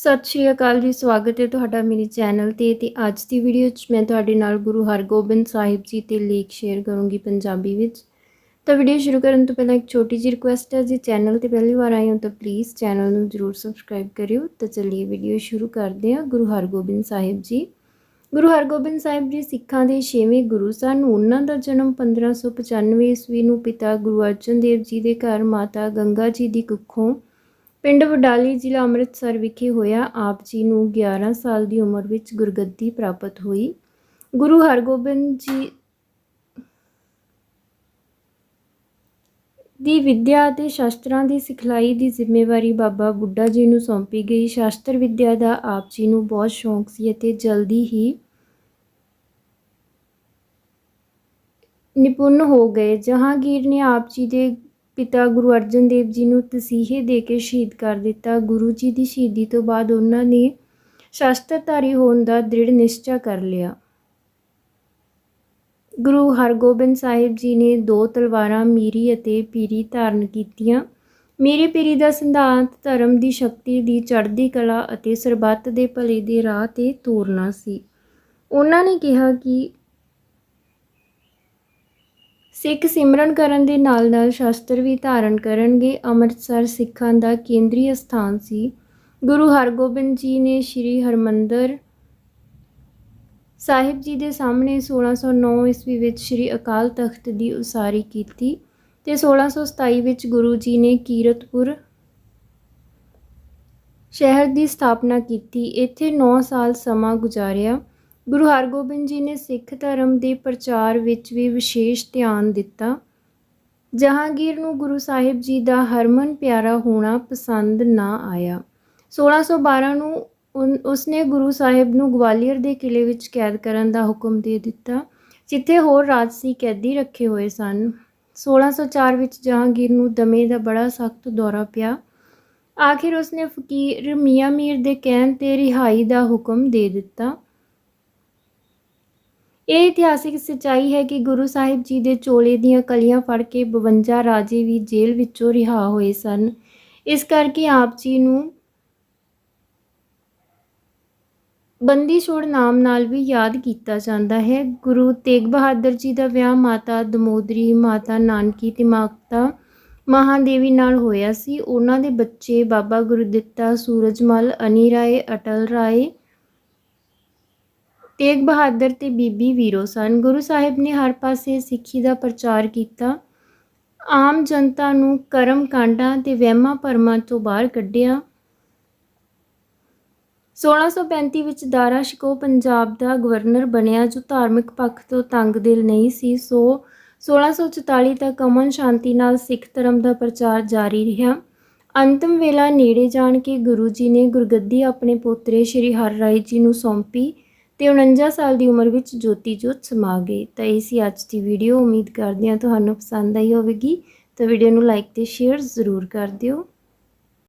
ਸਤਿ ਸ਼੍ਰੀ ਅਕਾਲ ਜੀ, ਸਵਾਗਤ ਹੈ ਤੁਹਾਡਾ ਮੇਰੇ ਚੈਨਲ ਤੇ ਤੇ ਅੱਜ ਦੀ ਵੀਡੀਓ 'ਚ ਮੈਂ ਤੁਹਾਡੇ ਨਾਲ ਗੁਰੂ ਹਰਗੋਬਿੰਦ ਸਾਹਿਬ ਜੀ ਤੇ ਲੇਖ ਸ਼ੇਅਰ ਕਰੂੰਗੀ ਪੰਜਾਬੀ ਵਿੱਚ। ਤਾਂ ਵੀਡੀਓ ਸ਼ੁਰੂ ਕਰਨ ਤੋਂ ਪਹਿਲਾਂ ਇੱਕ ਛੋਟੀ ਜਿਹੀ ਰਿਕੁਐਸਟ ਹੈ, ਜੀ ਚੈਨਲ ਤੇ ਪਹਿਲੀ ਵਾਰ ਆਏ ਹੋ ਤਾਂ ਪਲੀਜ਼ ਚੈਨਲ ਨੂੰ ਜਰੂਰ ਸਬਸਕ੍ਰਾਈਬ ਕਰਿਓ। ਤਾਂ ਚੱਲੀਏ ਵੀਡੀਓ ਸ਼ੁਰੂ ਕਰਦੇ ਹਾਂ, ਗੁਰੂ ਹਰਗੋਬਿੰਦ ਸਾਹਿਬ ਜੀ। ਗੁਰੂ ਹਰਗੋਬਿੰਦ ਸਾਹਿਬ ਜੀ ਸਿੱਖਾਂ ਦੇ 6ਵੇਂ ਗੁਰੂ ਸਨ। ਉਹਨਾਂ ਦਾ ਜਨਮ 1595 ਈਸਵੀ ਨੂੰ ਪਿਤਾ ਗੁਰੂ ਅਰਜਨ ਦੇਵ ਜੀ ਦੇ ਘਰ, ਮਾਤਾ ਗੰਗਾ ਜੀ ਦੀ ਕੁੱਖੋਂ ਪਿੰਡ ਵਡਾਲੀ ਜ਼ਿਲ੍ਹਾ ਅੰਮ੍ਰਿਤਸਰ ਵਿਖੇ ਹੋਇਆ ਆਪ ਜੀ ਨੂੰ 11 ਸਾਲ ਦੀ ਉਮਰ ਵਿੱਚ ਗੁਰਗੱਦੀ ਪ੍ਰਾਪਤ ਹੋਈ। ਗੁਰੂ ਹਰਗੋਬਿੰਦ ਜੀ ਦੀ ਵਿਦਿਆ ਅਤੇ ਸ਼ਾਸਤਰਾਂ ਦੀ ਸਿਖਲਾਈ ਦੀ ਜ਼ਿੰਮੇਵਾਰੀ ਬਾਬਾ ਬੁੱਢਾ ਜੀ ਨੂੰ ਸੌਂਪੀ ਗਈ। ਸ਼ਾਸਤਰ ਵਿਦਿਆ ਦਾ ਆਪ ਜੀ ਨੂੰ ਬਹੁਤ ਸ਼ੌਂਕ ਸੀ ਅਤੇ ਜਲਦੀ ਹੀ ਨਿਪੁੰਨ ਹੋ ਗਏ। ਜਹਾਂਗੀਰ ਨੇ ਆਪ ਜੀ ਦੇ ਪਿਤਾ ਗੁਰੂ ਅਰਜਨ ਦੇਵ ਜੀ ਨੂੰ ਤਸੀਹੇ ਦੇ ਕੇ ਸ਼ਹੀਦ ਕਰ ਦਿੱਤਾ। ਗੁਰੂ ਜੀ ਦੀ ਸ਼ਹੀਦੀ ਤੋਂ ਬਾਅਦ ਉਹਨਾਂ ਨੇ ਸ਼ਾਸਤਰਧਾਰੀ ਹੋਣ ਦਾ ਦ੍ਰਿੜ ਨਿਸ਼ਚਾ ਕਰ ਲਿਆ। ਗੁਰੂ ਹਰਗੋਬਿੰਦ ਸਾਹਿਬ ਜੀ ਨੇ ਦੋ ਤਲਵਾਰਾਂ ਮੀਰੀ ਅਤੇ ਪੀਰੀ ਧਾਰਨ ਕੀਤੀਆਂ। ਮੀਰੀ ਪੀਰੀ ਦਾ ਸਿਧਾਂਤ ਧਰਮ ਦੀ ਸ਼ਕਤੀ ਦੀ ਚੜ੍ਹਦੀ ਕਲਾ ਅਤੇ ਸਰਬੱਤ ਦੇ ਭਲੇ ਦੇ ਰਾਹ ਤੇ ਤੋਰਨਾ ਸੀ। ਉਹਨਾਂ ਨੇ ਕਿਹਾ ਕਿ ਸਿੱਖ ਸਿਮਰਨ ਕਰਨ ਦੇ ਨਾਲ-ਨਾਲ ਸ਼ਾਸਤਰ ਵੀ ਧਾਰਨ ਕਰਨਗੇ। ਅੰਮ੍ਰਿਤਸਰ ਸਿੱਖਾਂ ਦਾ ਕੇਂਦਰੀ ਸਥਾਨ ਸੀ। ਗੁਰੂ ਹਰਗੋਬਿੰਦ ਜੀ ਨੇ ਸ੍ਰੀ ਹਰਮੰਦਰ ਸਾਹਿਬ ਜੀ ਦੇ ਸਾਹਮਣੇ 1609 ਈਸਵੀ ਵਿੱਚ ਸ੍ਰੀ ਅਕਾਲ ਤਖਤ ਦੀ ਉਸਾਰੀ ਕੀਤੀ ਤੇ 1627 ਵਿੱਚ ਗੁਰੂ ਜੀ ਨੇ ਕੀਰਤਪੁਰ ਸ਼ਹਿਰ ਦੀ ਸਥਾਪਨਾ ਕੀਤੀ। ਇੱਥੇ 9 ਸਾਲ ਸਮਾਂ ਗੁਜ਼ਾਰਿਆ। ਗੁਰੂ ਹਰਗੋਬਿੰਦ ਜੀ ਨੇ ਸਿੱਖ ਧਰਮ ਦੇ ਪ੍ਰਚਾਰ ਵਿੱਚ ਵੀ ਵਿਸ਼ੇਸ਼ ਧਿਆਨ ਦਿੱਤਾ। ਜਹਾਂਗੀਰ ਨੂੰ ਗੁਰੂ ਸਾਹਿਬ ਜੀ ਦਾ ਹਰਮਨ ਪਿਆਰਾ ਹੋਣਾ ਪਸੰਦ ਨਾ ਆਇਆ। 1612 ਨੂੰ ਉਸਨੇ ਗੁਰੂ ਸਾਹਿਬ ਨੂੰ ਗਵਾਲੀਅਰ ਦੇ ਕਿਲੇ ਵਿੱਚ ਕੈਦ ਕਰਨ ਦਾ ਹੁਕਮ ਦੇ ਦਿੱਤਾ, ਜਿੱਥੇ ਹੋਰ ਰਾਜਸੀ ਕੈਦੀ ਰੱਖੇ ਹੋਏ ਸਨ। 1604 ਵਿੱਚ ਜਹਾਂਗੀਰ ਨੂੰ ਦਮੇ ਦਾ ਬੜਾ ਸਖਤ ਦੌਰਾ ਪਿਆ। ਆਖਿਰ ਉਸਨੇ ਫਕੀਰ ਮੀਆਂ ਮੀਰ ਦੇ ਕਹਿਣ ਤੇ ਰਿਹਾਈ ਦਾ ਹੁਕਮ ਦੇ ਦਿੱਤਾ। ਇਹ ਇਤਿਹਾਸਿਕ ਸਚਾਈ ਹੈ ਕਿ ਗੁਰੂ ਸਾਹਿਬ ਜੀ ਦੇ ਚੋਲੇ ਦੀਆਂ ਕਲੀਆਂ ਫੜ ਕੇ 52 ਰਾਜੇ ਵੀ ਜੇਲ੍ਹ ਵਿੱਚੋਂ ਰਿਹਾ ਹੋਏ ਸਨ। ਇਸ ਕਰਕੇ ਆਪ ਜੀ ਨੂੰ ਬੰਦੀ ਛੋੜ ਨਾਮ ਨਾਲ ਵੀ ਯਾਦ ਕੀਤਾ ਜਾਂਦਾ ਹੈ। ਗੁਰੂ ਤੇਗ ਬਹਾਦਰ ਜੀ ਦਾ ਵਿਆਹ ਮਾਤਾ ਦਮੋਦਰੀ, ਮਾਤਾ ਨਾਨਕੀ ਤੇ ਮਾਤਾ ਮਹਾਦੇਵੀ ਨਾਲ ਹੋਇਆ ਸੀ। ਉਹਨਾਂ ਦੇ ਬੱਚੇ ਬਾਬਾ ਗੁਰਦਿੱਤਾ ਸੂਰਜਮਲ, ਅਨੀ ਰਾਏ, ਅਟਲ ਰਾਏ ਤੇਗ ਬਹਾਦਰ ਤੇ ਬੀਬੀ ਵੀਰੋ ਸਨ। ਗੁਰੂ ਸਾਹਿਬ ਨੇ ਹਰ ਪਾਸੇ ਸਿੱਖੀ ਦਾ ਪ੍ਰਚਾਰ ਕੀਤਾ। ਆਮ ਜਨਤਾ ਨੂੰ ਕਰਮ ਕਾਂਡਾਂ ਤੇ ਵਹਿਮਾਂ ਭਰਮਾਂ ਤੋਂ ਬਾਹਰ ਕੱਢਿਆ। 1635 ਵਿੱਚ ਦਾਰਾ ਸ਼ਿਕੋ ਪੰਜਾਬ ਦਾ ਗਵਰਨਰ ਬਣਿਆ, ਜੋ ਧਾਰਮਿਕ ਪੱਖ ਤੋਂ ਤੰਗ ਦਿਲ ਨਹੀਂ ਸੀ। ਸੋ 1644 ਤੱਕ ਅਮਨ ਸ਼ਾਂਤੀ ਨਾਲ ਸਿੱਖ ਧਰਮ ਦਾ ਪ੍ਰਚਾਰ ਜਾਰੀ ਰਿਹਾ। ਅੰਤਮ ਵੇਲਾ ਨੇੜੇ ਜਾਣ ਕੇ ਗੁਰੂ ਜੀ ਨੇ ਗੁਰਗੱਦੀ ਆਪਣੇ ਪੋਤਰੇ ਸ਼੍ਰੀ ਹਰ ਰਾਏ ਜੀ ਨੂੰ ਸੌਂਪੀ। ਤੇ 49 ਸਾਲ ਦੀ ਉਮਰ ਵਿੱਚ ਜੋਤੀ ਜੋਤ ਸਮਾ ਗਏ ਤਾਂ ਇਹ ਸੀ ਅੱਜ ਦੀ ਵੀਡੀਓ ਉਮੀਦ ਕਰਦੇ ਹਾਂ ਤੁਹਾਨੂੰ ਪਸੰਦ ਆਈ ਹੋਵੇਗੀ। ਤਾਂ ਵੀਡੀਓ ਨੂੰ ਲਾਈਕ ਤੇ ਸ਼ੇਅਰ ਜ਼ਰੂਰ ਕਰ ਦਿਓ।